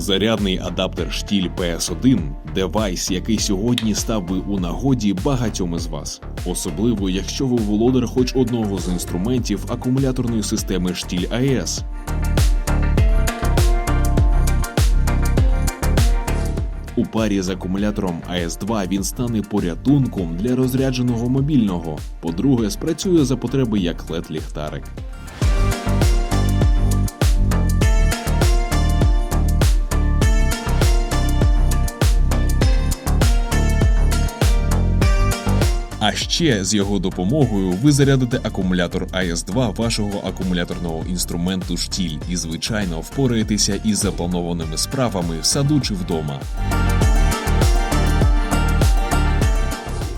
Зарядний адаптер штіль PS1 девайс, який сьогодні став би у нагоді багатьом із вас, особливо якщо ви володар хоч одного з інструментів акумуляторної системи штіль АЕС. У парі з акумулятором АС2 він стане порятунком для розрядженого мобільного. По-друге, спрацює за потреби як led ліхтарик. А ще з його допомогою ви зарядите акумулятор АС2 вашого акумуляторного інструменту штіль і, звичайно, впораєтеся із запланованими справами в саду чи вдома.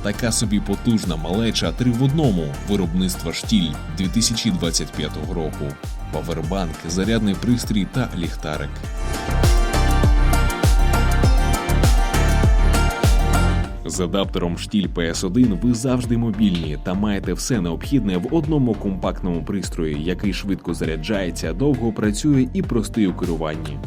Така собі потужна малеча три в одному виробництва штіль 2025 року. Павербанк, зарядний пристрій та ліхтарик. З адаптером штіль PS1 ви завжди мобільні та маєте все необхідне в одному компактному пристрої, який швидко заряджається, довго працює і простий у керуванні.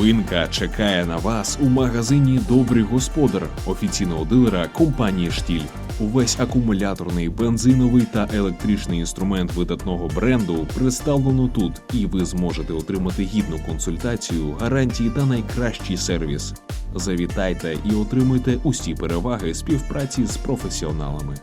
Новинка чекає на вас у магазині Добрий господар офіційного дилера компанії Штіль. Увесь акумуляторний, бензиновий та електричний інструмент видатного бренду представлено тут, і ви зможете отримати гідну консультацію, гарантії та найкращий сервіс. Завітайте і отримуйте усі переваги співпраці з професіоналами.